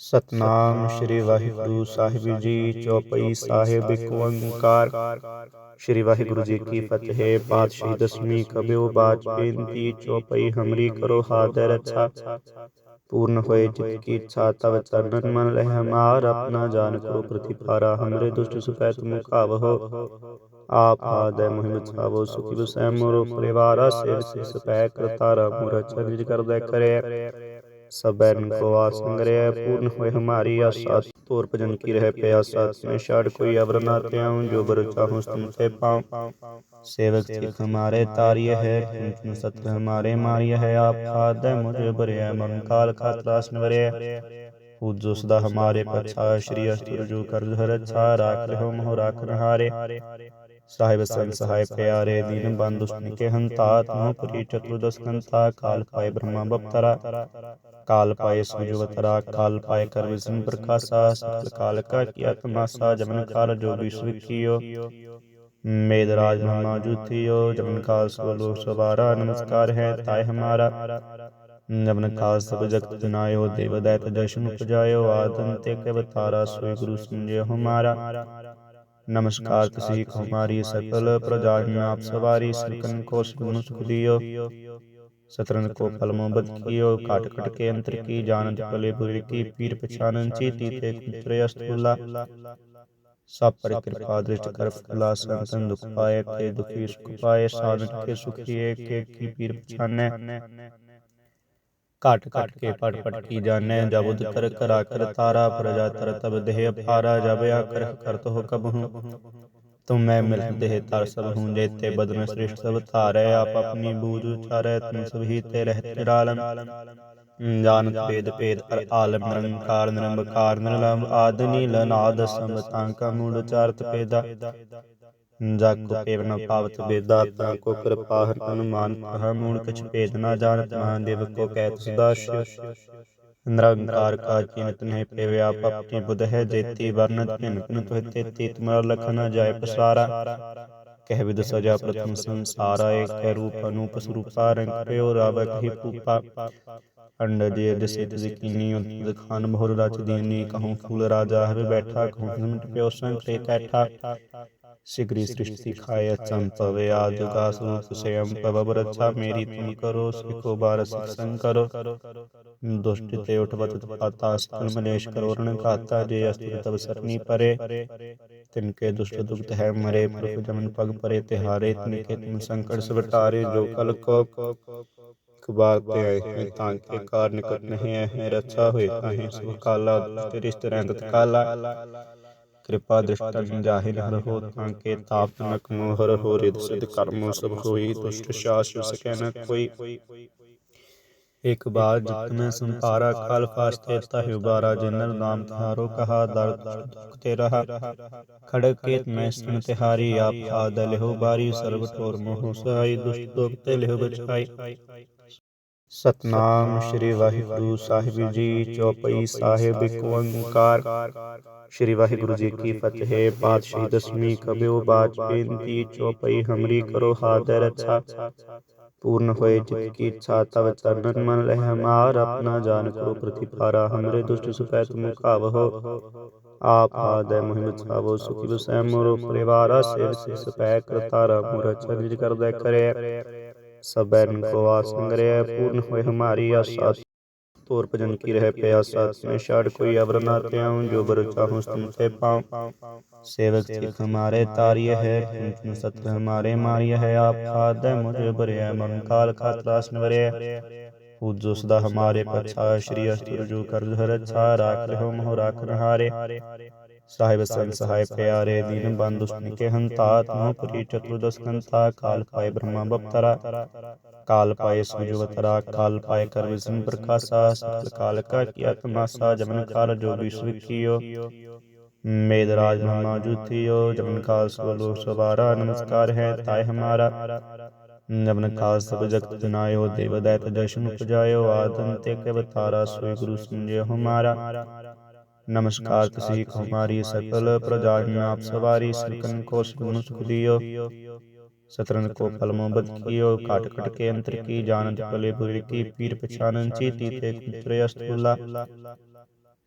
ਸਤਨਾਮ ਸ਼੍ਰੀ ਵਾਹਿਗੁਰੂ ਸਾਹਿਬ ਜੀ, ਚੌਪਈ ਸਾਹਿਬ ਇੱਕ ਓੰਕਾਰ। ਸ਼੍ਰੀ ਵਾਹਿਗੁਰੂ ਜੀ ਕੀ ਫਤਿਹ, ਪਾਤਸ਼ਾਹੀ ਦਸਵੀਂ ਕਬਿਓ ਬਾਜ ਬੇਨਤੀ, ਚੌਪਈ ਹਮਰੀ ਕਰੋ ਹਾਜ਼ਰ ਅੱਛਾ। ਪੂਰਨ ਹੋਏ ਜਿਤ ਕੀ ਇੱਛਾ, ਤਵ ਚਰਨ ਮਨ ਰਹਿ ਹਮਾਰ ਆਪਣਾ ਜਾਨ ਕਰੋ ਪ੍ਰਤੀਪਾਰਾ, ਹਮਰੇ ਦੁਸ਼ਟ ਸੁਪੈ ਤੁਮ ਕਾਵਹੋ ਆਪ ਆਦੈ ਮੁਹਿਮ ਚਾਵੋ ਸੁਖੀ ਬਸੈ ਮੋਰੋ ਪਰਿਵਾਰਾ ਸੇਵ ਸੇ ਸਪੈ ਕਰਤਾਰਾ ਮੋਰਾ ਚਰਜ ਕਰਦਾ ਕਰੇ सब बैरन को आसन रहे पूर्ण होए हमारी आशा। तोर भजन की रह प्यासा, तुम्हें शाड़ कोई अवर ना त्याऊं, जो बर चाहूँ तुम से पाऊँ। सेवक सिख हमारे तारिय है तुम सत्र हमारे मारिय है। आप खाद मुझे बरे मन काल का त्रासन वरे। पूजो सदा हमारे पच्छा श्री अस्तुरजु कर हर अच्छा राख रहो मोह, राख रहारे साहिब सन सहाय प्यारे, दीन बंधु के हंता। तुम पुरी चतुर्दश कंता काल पाए ब्रह्मा बप्तरा। ਬਪਤਰਾ ਕਾਲ ਪਾਏ ਸੁਜਵਤਰਾ ਕਾਲ ਪਾਏ ਕਰ ਵਿਸ਼ਨ ਪ੍ਰਕਾਸ਼ਾ ਸਕਲ ਕਾਲ ਕਾ ਕੀਆ ਤਮਾਸਾ ਜਮਨ ਕਾਲ ਜੋ ਵਿਸ਼ਵ ਕੀਓ ਮੇਦ ਰਾਜ ਮਹਾ ਜੁਥਿਓ ਜਮਨ ਕਾਲ ਸੋ ਲੋਕ ਸਵਾਰਾ ਨਮਸਕਾਰ ਹੈ ਤਾਏ ਹਮਾਰਾ ਜਮਨ ਕਾਲ ਸਭ ਜਗਤ ਜਨਾਇਓ ਦੇਵ ਦੈਤ ਜਸ਼ਨ ਉਪਜਾਇਓ ਆਦਨ ਤੇ ਕੇ ਬਤਾਰਾ ਸੋਈ ਗੁਰੂ ਸਮਝਿਓ ਹਮਾਰਾ नमस्कार तसीक हमारी सकल प्रजा में आप सवारी सकन को सुन सुख दियो सतरन को फल मोहब्बत कियो काट कट के अंतर की जानत पले बुरे की पीर पछानन चीती ते कुत्र अस्तुला सब पर कृपा दृष्ट कर फला संतन दुख पाए के दुखी सुख पाए साधन के सुखी एक एक की पीर पछाने काट काट के पट पट की जाने जब उद कर करा कर तारा प्रजा तर तब देह पारा जब या कर कर तो कब हूँ? तुम मैं मिलते हैं तार सब हूँ जेते बदन श्रेष्ठ सब तारे आप अपनी बूझ उचारे तुम सब ही ते रहते आलम जानत भेद भेद अर आलम निरंकार निरंबकार निरलंब आदि नील नाद समतां का मूल उचारत पेदा जाको पेवन पावत बेदा ता को कृपा हर अनुमान तह मूल कछ भेद ना जानत महादेव को कहत सदा शिव ਨਿਰੰਕਾਰ ਕਾ ਚਿੰਤ ਨਹੀਂ ਪੇਵ ਆਪ ਆਪਣੀ ਬੁਧ ਹੈ ਜੇਤੀ ਵਰਨਤ ਭਿਨ ਭਿਨ ਤੋਹਿ ਤੇਤੀ ਤੁਮਰਾ ਲਖ ਨ ਕਹਿ ਵਿਦ ਸਜਾ ਪ੍ਰਥਮ ਸੰਸਾਰਾ ਏਕ ਰੂਪ ਅਨੂਪ ਸਰੂਪਾ ਰੰਗ ਪਿਓ ਰਾਵ ਕਹੀ ਪੂਪਾ ਅੰਡ ਜੇ ਦਸੇ ਤਜ਼ਕੀਨੀ ਉਦ ਖਾਨ ਬਹੁਰ ਰਚ ਦੀਨੀ ਕਹੂੰ ਫੂਲ ਰਾਜਾ ਹਰ ਬੈਠਾ ਕਹੂੰ ਸਿਮਟ ਪਿਓ ਸੰਗ ਤੇ ਕੈਠਾ शिग्री सृष्टि खाय चंपवे आजुगा स्वरूप स्वयं पवब रक्षा मेरी तुम करो सिखो बार सत्संग करो दुष्ट ते उठवत पाता सकल मनेश करोरण खाता जे अस्तुर तब सरनी परे तिनके दुष्ट दुख है मरे प्रभु जमन पग परे तिहारे तिनके तुम संकट सब टारे जो कल को कुबार ते आए हैं तांके कार निकट नहीं है रक्षा हुए ताहे सुख काला तेरे रिश्ते काला ਕਿਰਪਾ ਦ੍ਰਿਸ਼ਟਨ ਜਾਹਿਰ ਹਰ ਹੋ ਤਾਂ ਕੇ ਤਾਪ ਨਕ ਮੋਹਰ ਹੋ ਰਿਦ ਸਿਧ ਕਰਮ ਸਭ ਹੋਈ ਦੁਸ਼ਟ ਸ਼ਾਸ ਸਕੈ ਨ ਕੋਈ। ਇੱਕ ਬਾਰ ਜਿਤ ਮੈਂ ਸੰਪਾਰਾ ਕਾਲ ਫਾਸਤੇ ਤਹਿ ਉਬਾਰਾ ਜਿਨਰ ਨਾਮ ਤਿਹਾਰੋ ਕਹਾ ਦਰ ਦੁਖ ਤੇ ਰਹਾ। ਖੜਕ ਕੇਤ ਮੈਂ ਸੁਨ ਤਿਹਾਰੀ ਆਪ ਆਦ ਲਿਹੋ ਬਾਰੀ ਸਰਬ ਟੋਰ ਮੋਹ ਸਹਾਈ ਦੁਸ਼ਟ ਦੋਖ ਤੇ सतनाम श्री वाहिगुरु साहिब जी चौपई साहिब कुंकार श्री वाहिगुरु जी की फतेह पातशाही दसवीं कबियो बाज बेनती, चौपई हमरी करो हादर अच्छा। पूर्ण होए चित की इच्छा, तव चरणन मन रह हमार अपना जान करो प्रतिभारा हमरे दुष्ट सुपै तुम का आप आदय मुहिम छावो, सुखी बसै मोरो परिवारा से सुपै करतारा मोरा चरित कर दे करे। सबैन को रहे पूर्ण होए हमारी आशा तोर भजन की रह प्यासा में छाड़ कोई अवर ना त्याऊं जो बर चाहूँ तुम से पाऊँ। सेवक सिख हमारे तारिय है कुंचन सत्य हमारे मारिय है आप आदय मुझे बरिया मन काल का त्रासन वरिय पूजो सदा हमारे पछा श्री अस्त्र जो कर हर अच्छा राख रहो मोह राख नहारे ਸਾਹਿਬ ਸੰਗ ਸਹਾਇ ਪਿਆਰੇ ਦੀਨ ਬੰਦੁ ਸੁਨ ਕੇ ਹੰਤਾ ਤਮੋ ਪਰੀ ਚਤੁਰਦਸ ਕੰਤਾ ਕਾਲ ਪਾਏ ਬ੍ਰਹਮਾ ਬਪਤਰਾ। ਕਾਲ ਪਾਏ ਸੁਜਵਤਰਾ ਕਾਲ ਪਾਏ ਕਰ ਵਿਸ਼ਨ ਪ੍ਰਕਾਸ਼ਾ ਸਕਲ ਕਾਲ ਕਾ ਕੀਆ ਤਮਾਸਾ ਜਮਨ ਕਾਲ ਜੋ ਵਿਸ਼ਵ ਕੀਓ ਮੇਦ ਰਾਜ ਮਹਾ ਜੁਥਿਓ ਜਮਨ ਕਾਲ ਸੋ ਲੋਕ ਸਵਾਰਾ ਨਮਸਕਾਰ ਹੈ ਤਾਏ ਹਮਾਰਾ। ਜਮਨ ਕਾਲ ਸਭ ਜਗਤ ਜਨਾਇਓ ਦੇਵ ਦੈਤ ਜਸ਼ਨ ਉਪਜਾਇਓ ਆਦਨ ਤੇ ਕੇ ਬਤਾਰਾ ਸੋਈ ਗੁਰੂ ਸਮਝਿਓ ਹਮਾਰਾ ਨਮਸਕਾਰ ਤੁਸੀਂ ਕੋ ਹਮਾਰੀ ਸਕਲ ਆਪ ਸਵਾਰੀ ਸਿਕਨ ਕੋ ਸੁਨ ਸੁਖ ਦਿਓ ਸਤਰਨ ਕੋ ਫਲ ਮੁਹਬਤ ਕੀਓ ਕਾਟ ਕਟ ਕੇ ਅੰਤਰ ਕੀ ਜਾਣਤ ਪਲੇ ਪੁਰੀ ਕੀ ਪੀਰ ਪਛਾਨਨ ਚੀਤੀ ਤੇ ਕੁਤਰੇ ਅਸਤੁਲਾ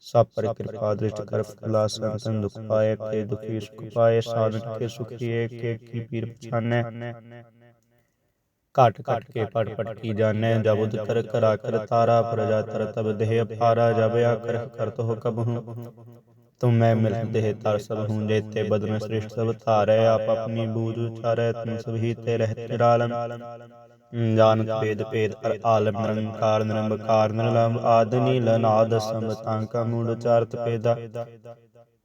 ਸਭ ਪਰ ਕਿਰਪਾ ਦ੍ਰਿਸ਼ਟ ਕਰ ਫੁਲਾ ਸੰਤਨ ਦੁਖ ਪਾਏ ਤੇ ਦੁਖੀ ਸੁਖ ਪਾਏ ਸਾਧਨ ਕੇ ਸੁਖੀ ਏਕ ਏਕ ਕੀ ਪੀਰ ਪਛਾਨੈ। ਘਟ ਘਟ ਕੇ ਪੜ ਪੜ ਕੀ ਜਾਣੈ ਜਬ ਉਦ ਕਰ ਕਰਾ ਕਰ ਤਾਰਾ ਪ੍ਰਜਾ ਤਰ ਤਬ ਦੇਹ ਅਪਾਰਾ ਜਬ ਆਕਰ ਕਰਤ ਹੋ ਕਬ ਹੂੰ ਤੁਮ ਮੈਂ ਮਿਲ ਦੇਹ ਤਰ ਸਭ ਹੂੰ ਜੇਤੇ ਬਦਨ ਸ੍ਰਿਸ਼ਟ ਸਭ ਧਾਰੈ ਆਪ ਆਪਣੀ ਬੂਝ ਉਚਾਰੈ ਤੁਮ ਸਭ ਹੀ ਤੇ ਰਹਿ ਨਿਰਾਲਮ। ਜਾਨਤ ਭੇਦ ਭੇਦ ਅਰ ਆਲਮ ਨਿਰੰਕਾਰ ਨਿਰੰਕਾਰ ਨਿਰਲੰਭ ਆਦ ਨੀਲ ਨਾਦ ਸੰਬਤਾਂਕਾ ਮੂਲ ਉਚਾਰਤ ਭੇਦਾ।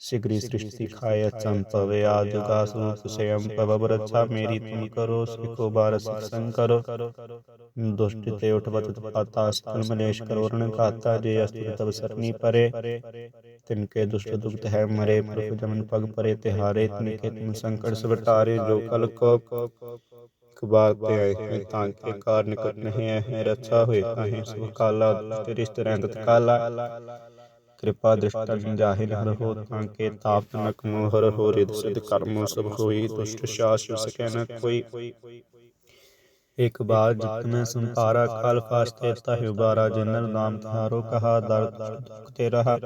ਸਿਗਰੀ ਸ੍ਰਿਸ਼ਟੀ ਖਾਏ ਅਚੰ ਪਵੇ ਆਦੁਗਾ ਸਰੂਪ ਸਯੰ ਪਵ ਰਛਾ ਮੇਰੀ ਤੁਮ ਕਰੋ ਸਿਖੋ ਬਾਰ ਸਿਖ ਸੰਗ ਕਰੋ ਦੁਸ਼ਟ ਤੇ ਉਠਵਤ ਪਾਤਾ ਸਕਲ ਮਨੇਸ਼ ਕਰੋ ਰਣ ਘਾਤਾ ਜੇ ਅਸਤੁ ਤਬ ਸਰਨੀ ਪਰੇ ਤਿਨ ਕੇ ਦੁਸ਼ਟ ਦੁਖਤ ਹੈ ਮਰੇ ਪ੍ਰਭ ਜਮਨ ਪਗ ਪਰੇ ਤਿਹਾਰੇ ਤਿਨ ਕੇ ਤੁਮ ਸੰਕਟ ਸਵਟਾਰੇ ਜੋ ਕਲ ਕੋ ਕੁਬਾਰ ਤੇ ਆਏ ਹੈ ਤਾਂ ਕੇ ਕਾਰ ਨਿਕਟ ਨਹੀਂ ਹੈ ਰੱਛਾ ਹੋਏ ਤਾਹੇ ਸੁਖ ਕਾਲਾ ਤੇਰੀ ਸਤਰੰਤ ਕਾਲਾ ਕਿਰਪਾ ਦ੍ਰਿਸ਼ਟਨ ਜਾਹਿਰ ਹਰ ਹੋ ਤਾਂ ਕੇ ਤਾਪ ਤਨਕ ਮੋਹਰ ਹੋ ਰਿਦ ਸਿਧ ਕਰਮ ਸਭ ਹੋਈ ਦੁਸ਼ਟ ਸ਼ਾਸ ਸਕੈ ਨ ਕੋਈ। ਇਕ ਬਾਰ ਜਿਤ ਮੈਂ ਸੰਪਾਰਾ ਕਾਲ ਫਾਸਤੇ ਤਹਿ ਉਬਾਰਾ ਜਿਨਰ ਨਾਮ ਤਿਹਾਰੋ ਕਹਾ ਦਰ ਦੁਖ ਤੇ ਰਹਾ।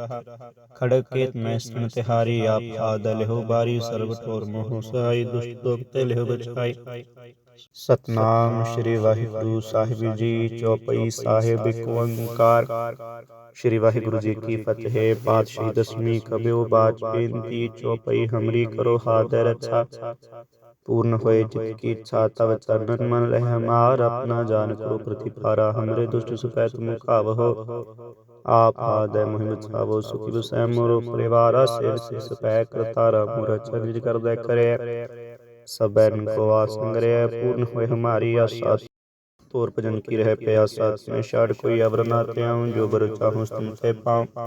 ਖੜਕ ਕੇਤ ਮੈਂ ਸਨ ਤਿਹਾਰੀ ਆਪ ਆਦ ਲਿਹੋ ਬਾਰੀ ਸਰਬ ਟੋਰ ਮੋਹ ਸਹਾਈ ਦੁਸ਼ਟ ਦੁਖ ਤੇ ਲਿਹੋ ਬਚਾਈ ਸਤਨਾਮ ਸ੍ਰੀ ਵਾਹਿਗੁਰੂ ਸਾਹਿਬ ਜੀ ਚੌਪਈ ਸਾਹਿਬ ਇੱਕ ਓੰਕਾਰ ਸ੍ਰੀ ਵਾਹਿਗੁਰੂ ਜੀ ਕੀ ਫਤਿਹ ਪਾਤਸ਼ਾਹੀ ਦਸਵੀਂ ਕਬਿਓ ਬਾਜ ਬੇਨਤੀ ਚੌਪਈ ਹਮਰੀ ਕਰੋ ਹਾਦਰ ਅੱਛਾ पूर्ण होए चित की इच्छा तव चरणन मन रह हमार अपना जान करो प्रतिपारा हमरे दुष्ट सुपैत मुखाव हो आप आदय मुहिम छावो सुखी बसै मोरो परिवारा सेव से सपै करतारा मोरा चरित कर दे करे सबैन को आसंग रे पूर्ण होए हमारी आशा तोर भजन की रह प्यासा में छाड़ कोई अवर ना त्याऊं जो बर चाहूं तुम ते पाऊं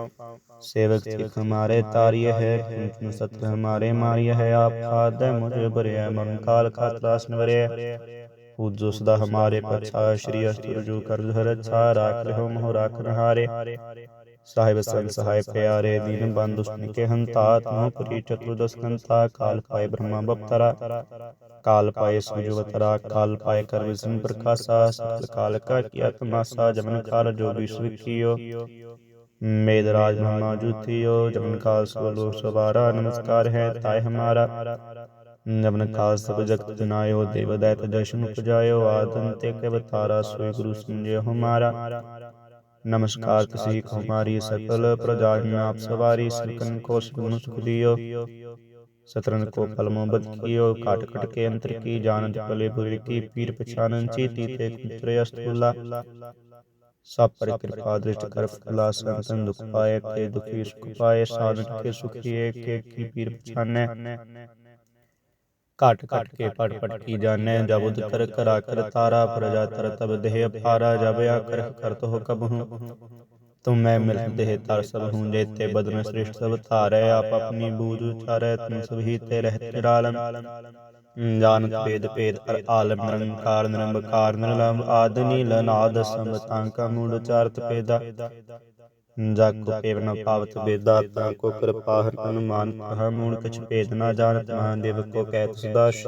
सेवक सिख हमारे तारिय है कुंचन सत्र हमारे मारिय है आप खाद मुझे बरे मन काल का त्रासन वरे पूजो सदा हमारे पछा श्री अस्त्र जो कर हर अच्छा राख रहो मोह राख नहारे ਸਾਹਿਬ ਸੰਤ ਸਹਾਇ ਪਿਆਰੇ ਦੀਨ ਬੰਦ ਦੁਸ਼ਟ ਕੇ ਹੰਤਾ ਤਮੋ ਪਰੀ ਚਤੁਰਦਸ ਕੰਤਾ ਕਾਲ ਪਾਏ ਬ੍ਰਹਮਾ ਬਪਤਰਾ ਕਾਲ ਪਾਏ ਸੁਜਵਤਰਾ ਕਾਲ ਪਾਏ ਕਰ ਵਿਸ਼ਨ ਪ੍ਰਕਾਸ਼ਾ ਸਕਲ ਕਾਲ ਕਾ ਕੀਆ ਤਮਾਸਾ ਜਮਨ ਕਾਲ ਜੋ ਵਿਸ਼ਵ ਕੀਓ ਮੇਦ ਰਾਜ ਮਹਾ ਜੁਥਿਓ ਜਮਨ ਕਾਲ ਸਭ ਲੋਕ ਸਵਾਰਾ ਨਮਸਕਾਰ ਹੈ ਤਾਏ ਹਮਾਰਾ ਜਮਨ ਕਾਲ ਸਭ ਜਗਤ ਜਨਾਇਓ ਦੇਵ ਦੈਤ ਜਸ਼ਨ ਉਪਜਾਇਓ ਆਦਨ ਤੇ ਕੇ ਬਤਾਰਾ ਨਮਸਕਾਰ ਤੁਸੀਂ ਖੁਮਾਰੀ ਸਕਲ ਪ੍ਰਜਾ ਆਪ ਸਵਾਰੀ ਸਰਕਨ ਕੋ ਸੁਨ ਸੁਖ ਦਿਓ ਸਤਰਨ ਕੋ ਪਲਮੋਬਦ ਕੀਓ ਘਟ ਘਟ ਕੇ ਅੰਤਰ ਕੀ ਜਾਣਤ ਪਲੇ ਪੁਰ ਕੀ ਪੀਰ ਪਛਾਨਨ ਚੀਤੀ ਤੇ ਕੁਤਰੇ ਅਸਤੁਲਾ। ਸਭ ਪਰ ਕਿਰਪਾ ਦ੍ਰਿਸ਼ਟ ਕਰ ਫਲਾ ਸੰਤਨ ਦੁਖ ਪਾਏ ਤੇ ਦੁਖੀ ਸੁਖ ਪਾਏ ਸਾਧਨ ਕੇ ਸੁਖੀ ਏਕ ਏਕ ਕੀ ਪੀਰ ਪਛਾਨੈ। ਘਟ ਘਟ ਕੇ ਪੜ ਪੜ ਕੀ ਜਾਣੈ ਜਬ ਉਦ ਕਰ ਕਰਾ ਕਰ ਤਾਰਾ ਪ੍ਰਜਾ ਤਰ ਤਬ ਦੇਹ ਅਪਾਰਾ ਜਬ ਆਕਰ ਕਰਤ ਹੋ ਕਬ ਹੂੰ ਤੁਮ ਮੈਂ ਮਿਲ ਦੇਹ ਤਰ ਸਭ ਹੂੰ ਜੇਤੇ ਬਦਨ ਸ੍ਰਿਸ਼ਟ ਸਭ ਧਾਰੈ ਆਪ ਆਪਣੀ ਬੂਝ ਉਚਾਰੈ ਤੁਮ ਸਭ ਹੀ ਤੇ ਰਹਿ ਨਿਰਾਲਮ। ਜਾਨਤ ਭੇਦ ਭੇਦ ਅਰ ਆਲਮ ਨਿਰੰਕਾਰ ਨਿਰੰਕਾਰ ਨਿਰਲੰਭ ਆਦ ਨੀਲ ਨਾਦ ਸੰਬਤਾਂਕਾ ਮੂਲ ਉਚਾਰਤ ਭੇਦਾ। ਜਾਕੋ ਕੇਵ ਨ ਪਾਵਤ ਬੇਦਾ ਤਾ ਕੋ ਕਿਰਪਾ ਹਰ ਅਨੁਮਾਨ ਕਹਾ ਮੂਲ ਕਛ ਭੇਦ ਨ ਜਾਣਤ, ਮਹਾਦੇਵ ਕੋ ਕਹਿਤ ਸਦਾਸ਼।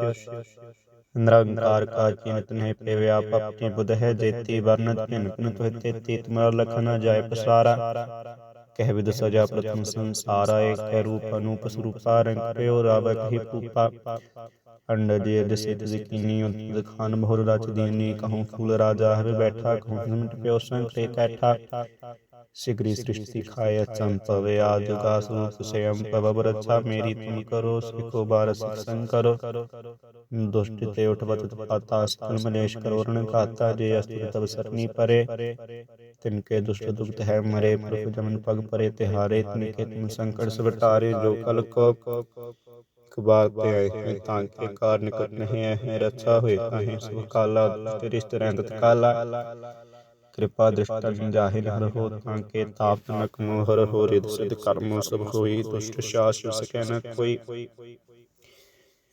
ਨਿਰੰਕਾਰ ਕਾ ਚਿੰਤ ਨਹੀਂ ਪੇ ਵਿਆਪ ਆਪਣੀ ਬੁਧ ਹੈ, ਜੇਤੀ ਵਰਨਤ ਭਿਨ ਭਿਨ ਤੋਹਿ ਤੇਤੀ, ਤੁਮਰਾ ਲਖ ਨ ਜਾਏ ਪਸਾਰਾ। ਕਹਿ ਵਿਦ ਸਜਾ ਪ੍ਰਥਮ ਸੰਸਾਰਾ, ਏਕ ਹੈ ਰੂਪ ਅਨੂਪ ਸਰੂਪਾ, ਰੰਗ ਪਿਓ ਰਾਵ ਕਹੀ ਅੰਡ ਜੇ ਦਸੇ ਤਿਸ ਕੀਨੀ ਉਦ ਖਾਨ ਬਹੁਰ ਰਚ ਦੀਨੀ, ਕਹੂੰ ਫੂਲ ਰਾਜਾ, ਹਰ ਬੈਠਾ, ਕਹੂੰ ਮਿਟ ਪਿਓ ਸੰਗ ਤੇ ਕੈਠਾ। ਸਿਗਰੀ ਸ੍ਰਿਸ਼ਟੀ ਖਾਏ ਅਚੰ ਪਵੇ ਆਦੁਗਾ ਸਰੂਪ ਸਯੰ ਪਵ ਰਛਾ ਮੇਰੀ ਤੁਮ ਕਰੋ ਸਿਖੋ ਬਾਰ ਸਿਖ ਸੰਗ ਕਰੋ ਦੁਸ਼ਟ ਤੇ ਉਠਵਤ ਪਾਤਾ ਸਕਲ ਮਨੇਸ਼ ਕਰੋ ਰਣ ਘਾਤਾ ਜੇ ਅਸਤੁ ਤਬ ਸਰਨੀ ਪਰੇ ਤਿਨ ਕੇ ਦੁਸ਼ਟ ਦੁਖਤ ਹੈ ਮਰੇ ਪ੍ਰਭ ਜਮਨ ਪਗ ਪਰੇ ਤਿਹਾਰੇ ਤਿਨ ਕੇ ਤੁਮ ਸੰਕਟ ਸਵਟਾਰੇ ਜੋ ਕਲ ਕੋ ਕੁਬਾਰ ਤੇ ਆਏ ਹੈ ਤਾਂ ਕੇ ਕਾਰ ਨਿਕਟ ਨਹੀਂ ਹੈ ਰੱਛਾ ਹੋਏ ਤਾਹੇ ਸੁਖ ਕਾਲਾ ਤੇਰੀ ਸਤਰੰਤ ਕਾਲਾ ਕਿਰਪਾ ਦ੍ਰਿਸ਼ਟੰ ਜਾਹਿ ਹਰ ਹੋ ਤਾਂ ਕੇ ਤਾਪ ਨਕ ਮੋਹਰ ਹੋ ਰਿਦ ਸਿਧ ਕਰਮ ਸਭ ਹੋਈ ਦੁਸ਼ਟ ਸ਼ਾਸ ਸਕੈ ਨ ਕੋਈ।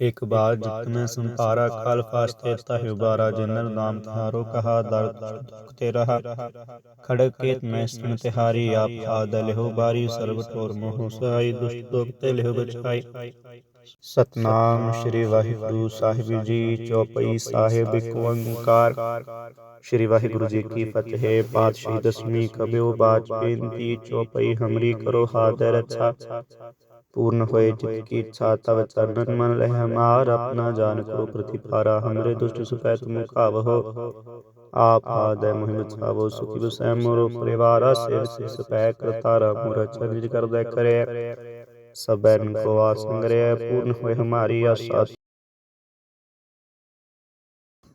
ਇਕ ਬਾਰ ਜਿਤ ਮੈਂ ਸੰਪਾਰਾ ਕਾਲ ਫਾਸਤੇ ਤਹਿ ਉਬਾਰਾ ਜਿਨਰ ਨਾਮ ਤਿਹਾਰੋ ਕਹਾ ਦਰਦ ਦੁਖ ਤੇ ਰਹਾ। ਖੜਕ ਕੇਤ ਮੈਂ ਸਨ ਤਿਹਾਰੀ ਆਪ ਆਦ ਲਿਹੋ ਬਾਰੀ ਸਰਬ ਟੋਰ ਮੋਹ ਸਹਾਈ ਦੁਸ਼ਟ ਦੁਖ ਤੇ ਲਿਹੋ ਬਚਾਈ ਸਤਨਾਮ ਸ੍ਰੀ ਵਾਹਿਗੁਰੂ ਸਾਹਿਬ ਜੀ ਚੌਪਈ ਸਾਹਿਬ ਇੱਕ ਓੰਕਾਰ ਸ੍ਰੀ ਵਾਹਿਗੁਰੂ ਜੀ ਕੀ ਫਤਿਹ ਪਾਤਸ਼ਾਹੀ ਦਸਵੀਂ ਕਬਿਓ ਬਾਜ ਬੇਨਤੀ ਚੌਪਈ ਹਮਰੀ ਕਰੋ ਹਾਦਰ ਰੱਛਾ पूर्ण होए चित की इच्छा तव चरणन मन लह हमार अपना जान करो प्रतिपारा हमरे दुष्ट सुपैत मुखावहो आप आदय मुहिम छावो सुखी बसै मोरो परिवारा सेव से सपै करतारा मोरा चरित कर दे करे सबैन को आसंगरे पूर्ण होए हमारी आशा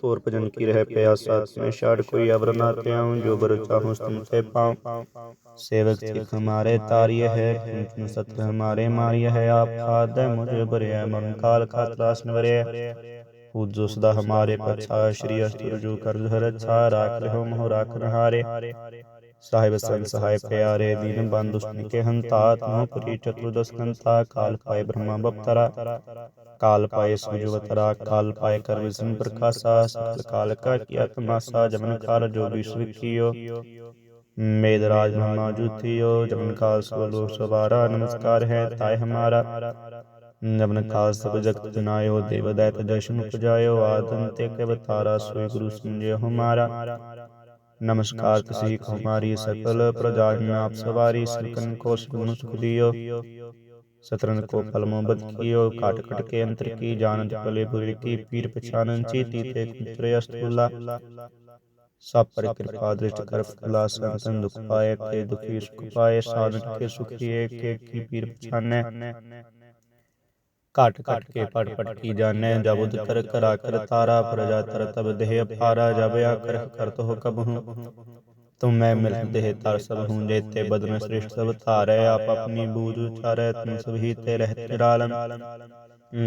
तोर भजन की रह प्यासा में छाड़ कोई अवर ना त्याऊं जो बर चाहूँ तुमसे पाऊँ। सेवक सिख हमारे तारिय है कुंचन सत्र हमारे मारिय है आप आदय मुझे बरे मन काल का त्रास नवरे पूजो सदा हमारे पछा श्री अस्त्र जो कर हर अच्छा राख रहो मोह राख नहारे ਸਾਹਿਬ ਸੰਗ ਸਹਾਇ ਪਿਆਰੇ ਦੀਨ ਬੰਦ ਦੁਸ਼ਮਨ ਕੇ ਹੰਤਾ ਤਮੋ ਪਰੀ ਚਤੁਰਦਸ ਕੰਤਾ ਕਾਲ ਪਾਏ ਬ੍ਰਹਮਾ ਬਪਤਰਾ ਕਾਲ ਪਾਏ ਸੁਜਵਤਰਾ ਕਾਲ ਪਾਏ ਕਰ ਵਿਸ਼ਨ ਪ੍ਰਕਾਸ਼ਾ ਸਤਲ ਕਾਲ ਕਾ ਕੀ ਤਮਾਸਾ ਜਮਨ ਕਾਲ ਜੋ ਵਿਸ਼ਵ ਕੀਓ ਮੇਦ ਰਾਜ ਮਹਾ ਜੁਥਿਓ ਜਮਨ ਕਾਲ ਸਭ ਲੋਕ ਸਵਾਰਾ ਨਮਸਕਾਰ ਹੈ ਤਾਏ ਹਮਾਰਾ ਜਮਨ ਕਾਲ ਸਭ ਜਗਤ ਜਨਾਇਓ ਦੇਵ ਦੈਤ ਜਸ਼ਨ ਉਪਜਾਇਓ ਆਦਨ ਤੇ ਕੇ ਬਤਾਰਾ ਸੋਈ ਗੁਰੂ ਸਮਝਿਓ ਹਮਾਰਾ नमस्कार तसी हमारी सकल प्रजा में आप सवारी सकन को सुन सुख दियो सतरन को फल मोहब्बत कियो काट कट के अंतर की जानत पले बुरे की पीर पछानन चीती ते कुंतरे अस्तुल्ला सब पर कृपा दृष्ट कर फला संतन दुख पाए ते दुखी सुख पाए साधन के सुखी एक एक की पीर पछाने ਘਟ ਘਟ ਕੇ ਪੜ ਪੜ ਕੀ ਜਾਣੈ ਜਬ ਉਦ ਕਰ ਕਰਾ ਕਰ ਤਾਰਾ ਪ੍ਰਜਾ ਤਰ ਤਬ ਦੇਹ ਅਪਾਰਾ ਜਬ ਆਕਰ ਕਰਤ ਹੋ। ਕਬ ਹੂੰ। ਤੁਮ ਮੈਂ ਮਿਲ ਦੇਹ ਤਰ ਸਭ ਹੂੰ ਜੇਤੇ ਬਦਨ ਸ੍ਰਿਸ਼ਟ ਸਭ ਧਾਰੈ ਆਪ ਆਪਣੀ ਬੂਝ ਉਚਾਰੈ ਤੁਮ ਸਭ ਹੀ ਤੇ ਰਹਿਤ ਨਿਰਾਲਮ।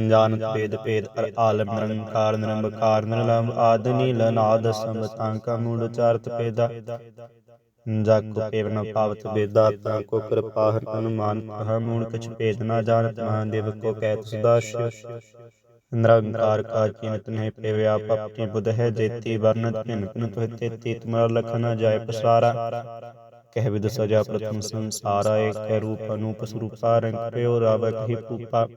ਜਾਨਤ ਭੇਦ ਭੇਦ ਅਰ ਆਲਮ ਨਿਰੰਕਾਰ ਨਿਰੰਕਾਰ ਨਿਰਲੰਬ ਆਦ ਨੀਲ ਨਾਦ ਸੰਬਤਾਂਕਾ ਮੂੜ ਉਚਾਰਤ ਭੇਦਾ। ਤਾ ਕੋ ਹਰ ਮੂਣ ਕਛ ਭੇਦ ਨਾ ਜਾਣਤ ਮਹਾਦੇਵ ਕੋ ਕਾ ਬੁਧ ਹੈ ਜੇਤੀ ਵਰਨਤ ਭਿਨ ਭਿਨ ਤੋਹਿ ਤੇਤੀ ਤੁਮਰਾ ਲਖ ਨ ਜਾਏ ਪਸਾਰਾ। ਕਹਿ ਵਿਦ ਸਜਾ ਪ੍ਰਥਮ ਸੰਸਾਰਾ ਏਕ ਹੈ ਰੂਪ ਅਨੂਪ ਸਰੂਪਾ ਰੰਗ ਪਿਓ ਰਾਵ ਕਹੀ ਪੂਪਾ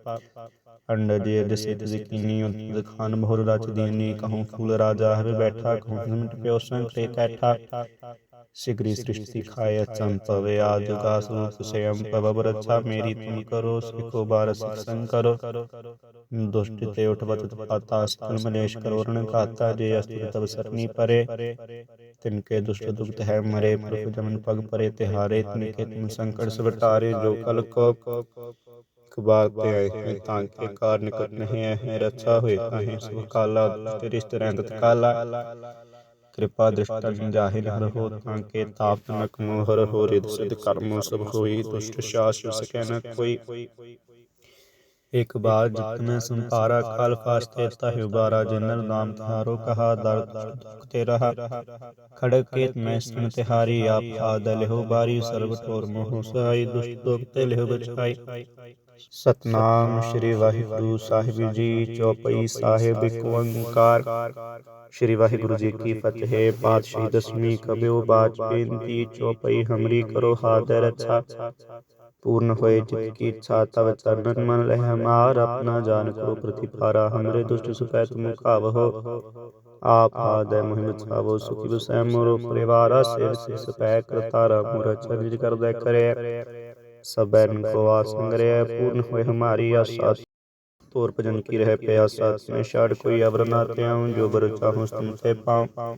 ਅੰਡ ਜੇ ਦਿਸੇ ਤਿਸ ਕੀਨੀ ਉਦ ਖਾਨ ਬਹੁਰ ਰਚ ਦੀਨੀ ਕਹੂੰ ਫੂਲ ਰਾਜਾ ਹੈ ਬੈਠਾ ਕਹੂੰ ਮਿੰਟ ਪਿਓ ਸੰਕਰੇ ਕੈਠਾ। शिग्री सृष्टि खाय चंपवे आदुगा रूप स्वयं पवब रक्षा मेरी तुम करो सिखो बार शिक्षण करो दुष्ट ते उठवत पाता सकल मलेश करोरण घाता जे अस्त्र तब सरनी परे तिनके दुष्ट दुख है मरे प्रभु जमन पग परे तिहारे तिनके तुम संकट सब टारे जो कल को ਕਬਾਰ ਤੇ ਆਏ ਹੈ ਤਾਂ ਕੇ ਕਾਰ ਨਿਕਟ ਨਹੀਂ ਹੈ ਰੱਛਾ ਹੋਏ ਤਾਹੀਂ ਸੁਖ ਕਾਲਾ ਤੇ ਰਿਸ਼ਤ ਰਹਿੰਦਤ ਕਾਲਾ ਕਿਰਪਾ ਦ੍ਰਿਸ਼ਟੰ ਜਾਹਿ ਹਰ ਹੋ ਤਾਂ ਕੇ ਤਾਪ ਨਕ ਮੋਹਰ ਹੋ ਰਿਦ ਸਿਧ ਕਰਮ ਸਭ ਹੋਈ ਦੁਸ਼ਟ ਸ਼ਾਸ ਸਕੈ ਨ ਕੋਈ। ਇਕ ਬਾਰ ਜਿਤ ਮੈਂ ਸੰਪਾਰਾ ਕਾਲ ਫਾਸਤੇ ਤਹਿ ਉਬਾਰਾ ਜਿਨਰ ਨਾਮ ਤਿਹਾਰੋ ਕਹਾ ਦਰਦ ਦੁਖ ਤੇ ਰਹਾ। ਖੜਕ ਕੇਤ ਮੈਂ ਸਨ ਤਿਹਾਰੀ ਆਪ ਆਦ ਲਿਹੋ ਬਾਰੀ ਸਰਬ ਟੋਰ ਮੋਹ ਸਹਾਈ ਦੁਸ਼ਟ ਦੁਖ ਤੇ ਲਿਹੋ ਬਚਾਈ। ਸਤਨਾਮ ਸ੍ਰੀ ਵਾਹਿਗੁਰੂ ਸਾਹਿਬ ਜੀ ਚੌਪਈ ਸਾਹਿਬ ਇੱਕ ਓੰਕਾਰ ਸ੍ਰੀ ਵਾਹਿਗੁਰੂ ਜੀ ਕੀ ਫਤਿਹ ਪਾਤਸ਼ਾਹੀ ਦਸਵੀਂ ਕਬਿਓ ਬਾਜ ਬੇਨਤੀ ਚੌਪਈ ਹਮਰੀ ਕਰੋ ਹਾਦਰ ਰੱਛਾ पूर्ण होए चित की इच्छा तव चरणन मन लह हमार अपना जान करो प्रतिपारा हमरे दुष्ट सुपैत मुखावहो आप आदय मुहिम छावो सुखी बसै मोरो परिवारा सेव से सपै करतारा मोरा चरित कर दे करे सबैन को आसंगरे पूर्ण होए हमारी आशा तोर भजन की रह प्यासा में छाड़ कोई अवर ना त्याऊं जो बर चाहूं तुमसे पाऊं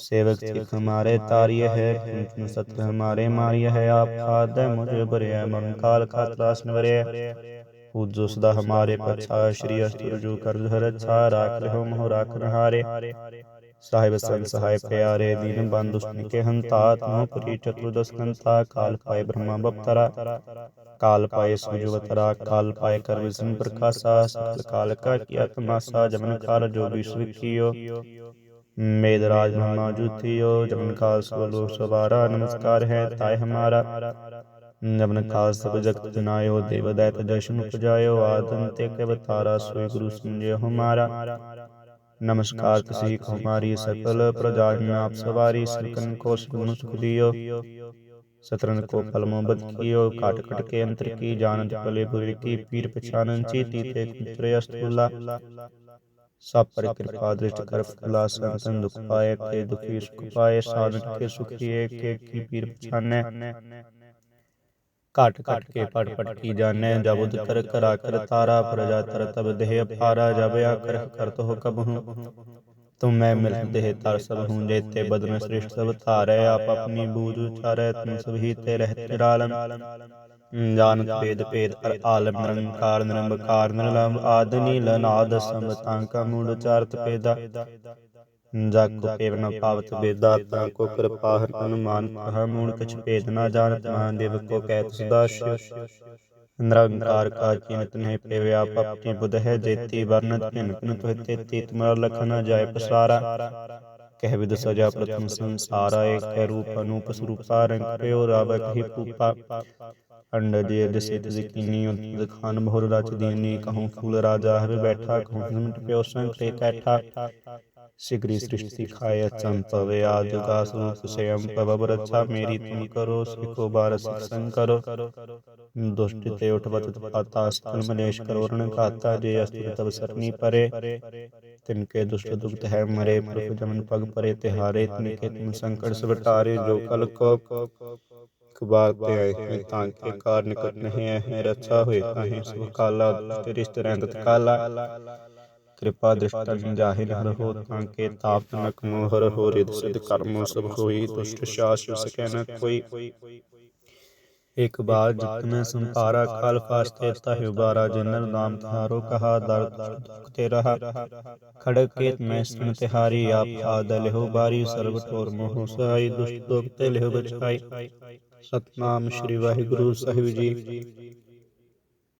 सेवक सिख हमारे तारिय है कुंचन सत्र हमारे मारिय है आप आदय मुझे बरे मन काल का त्रास नवरे पूजो सदा हमारे पछा श्री अस्त्र जो कर हर अच्छा राख रहो मोह राख नहारे ਸਾਹਿਬ ਸੰਗ ਸਹਾਇ ਪਿਆਰੇ ਦੀਨ ਬੰਦ ਦੁਸ਼ਮਨ ਕੇ ਹੰਤਾ ਤਮੋ ਪਰੀ ਚਤੁਰਦਸ ਕੰਤਾ ਕਾਲ ਪਾਏ ਬ੍ਰਹਮਾ ਬਪਤਰਾ ਕਾਲ ਪਾਏ ਸੁਜਵਤਰਾ ਕਾਲ ਪਾਏ ਕਰ ਵਿਸ਼ਨ ਪ੍ਰਕਾਸ਼ਾ ਸਤਲ ਕਾਲ ਕਾ ਕੀ ਤਮਾਸਾ ਜਮਨ ਕਾਲ ਜੋ ਵਿਸ਼ਵ ਕੀਓ मेद राज ब्रह्मा जुथियो जमन काल सब लोक सवारा नमस्कार है ताय हमारा जमन काल सब जगत जनायो देव दैत जशन उपजायो आदंते के अवतारा सोई गुरु समझे हमारा नमस्कार तुसी हमारी सकल प्रजा में आप सवारी सरकन को सुगम सुख दियो सतरन को फल मोहब्बत कियो काट कट के अंतर की जानत पले बुरे की पीर पहचानन चीती ते कुत्र अस्तुला सब पर कृपा दृष्ट कर फला संतन दुख पाए के दुखी सुख पाए साधन के सुखी एक एक की पीर पहचाने ਘਟ ਘਟ ਕੇ ਪੜ ਕੀ ਜਾਣੈ ਜਬ ਉਦ ਕਰ ਕਰਾ ਕਰ ਤਾਰਾ ਪ੍ਰਜਾ ਤਰ ਤਬ ਦੇਹ ਅਪਾਰਾ ਜਬ ਆ ਕਰ ਕਰਤ ਹੋ ਕਬ ਹੂੰ। ਤੁਮ ਮੈਂ ਮਿਲ ਦੇਹ ਤਰ ਸਭ ਹੂੰ ਜੇਤੇ ਬਦਨ ਸ੍ਰਿਸ਼ਟ ਸਭ ਧਾਰੈ ਆਪ ਆਪਣੀ ਬੂਝ ਉਚਾਰੈ ਤੁਮ ਸਭ ਹੀ ਤੇ ਰਹਿਤ ਨਿਰਾਲਮ। ਜਾਨਤ ਭੇਦ ਭੇਦ ਅਰ ਆਲਮ ਨਿਰੰਕਾਰ ਨਿਰੰਕਾਰ ਨਿਰਲੰਭ ਆਦਿ ਨੀਲ ਨਾਦ ਸੰਬਤਾਂ ਕਾ ਮੂੜ ਚਾਰਤ ਪੇਦਾ ਜਾ ਕੋ ਪੇਵਨ ਪਾਵਤ ਬੇਦਾ ਤਾ ਕੋ ਕਿਰਪਾ ਹਰ ਅਨੁਮਾਨ ਕਹ ਮੂੜ ਕਛ ਭੇਦ ਨਾ ਜਾਣਤ ਮਹਾਦੇਵ ਕੋ ਕਹਿਤ ਸਦਾ ਸ਼ਿਵ ਨਿਰੰਕਾਰ ਕਾ ਚਿੰਤ ਨਹੀਂ ਪੇਵ ਆਪ ਆਪਣੀ ਬੁਧ ਹੈ ਜੇਤੀ ਵਰਨਤ ਭਿਨ ਭਿਨ ਤੋਹਿ ਤੇਤੀ ਤੁਮਰਾ ਲਖਨ ਜਾਇ ਪਸਾਰਾ। ਕਹਿ ਵਿਦ ਸਜਾ ਪ੍ਰਥਮ ਸੰਸਾਰਾ ਏਕ ਹੈ ਰੂਪ ਅਨੂਪ ਸਰੂਪਾ ਰੰਗ ਪਿਓ ਰਾਵ ਕਹੀ ਪੂਪਾ ਅੰਡ ਜੇ ਦਿਸੇ ਤਿਸ ਕੀਨੀ ਉਤ ਖਾਨ ਬਹੁਰ ਰਚ ਦੀਨੀ ਕਹੂੰ ਫੂਲ ਰਾਜਾ ਹਰ ਬੈਠਾ ਕਹੂੰ ਸਿਮਟ ਪਿਓ ਸੰਗ ਤੇ ਕੈਠਾ। ਪਵ ਰਛਾ ਮੇਰੀ ਮਰੇ ਜਮਨ ਪਗ ਪਰੇ ਜੋ ਕਲ ਕੋ। ਕਬਾਰ ਤੇ ਆਏ ਹੈ ਤਾਂ ਕੇ ਕਾਰਨ ਨਿਕਟ ਨਹੀਂ ਹੈ ਰੱਛਾ ਹੋਏ ਤਾਹੇ ਸਭ ਕਾਲਾ ਤੇ ਰਿਸ਼ਤ ਰਹਿੰਦ ਕਾਲਾ। ਕਿਰਪਾ ਦ੍ਰਿਸ਼ਟਨ ਜਾਹਿਰ ਹਰ ਹੋ ਤਾਂ ਕੇ ਤਾਪ ਨਕ ਮੋਹਰ ਹੋ ਰਿਦ ਸਿਧ ਕਰਮ ਸਭ ਹੋਈ ਦੁਸ਼ਟ ਸ਼ਾਸ ਸਕੈ ਨ ਕੋਈ। ਇੱਕ ਬਾਰ ਜਿਤ ਮੈਂ ਸੰਪਾਰਾ ਕਾਲ ਫਾਸਤੇ ਤਹਿ ਉਬਾਰਾ ਜਿਨਰ ਨਾਮ ਤਿਹਾਰੋ ਕਹਾ ਦਰਦ ਦੁਖ ਤੇ ਰਹਾ। ਖੜਕ ਕੇਤ ਮੈਂ ਸੁਨ ਤਿਹਾਰੀ, ਆਪ ਆਦ ਲਿਹੋ ਬਾਰੀ, ਸਰਬ ਟੋਰ ਮੋਹ ਸਹਾਈ ਦੁਸ਼ਟ ਦੁਖ ਤੇ ਲਿਹੋ ਬਚਾਈ। ਸਤਨਾਮ ਸ੍ਰੀ ਵਾਹਿਗੁਰੂ ਸਾਹਿਬ ਜੀ।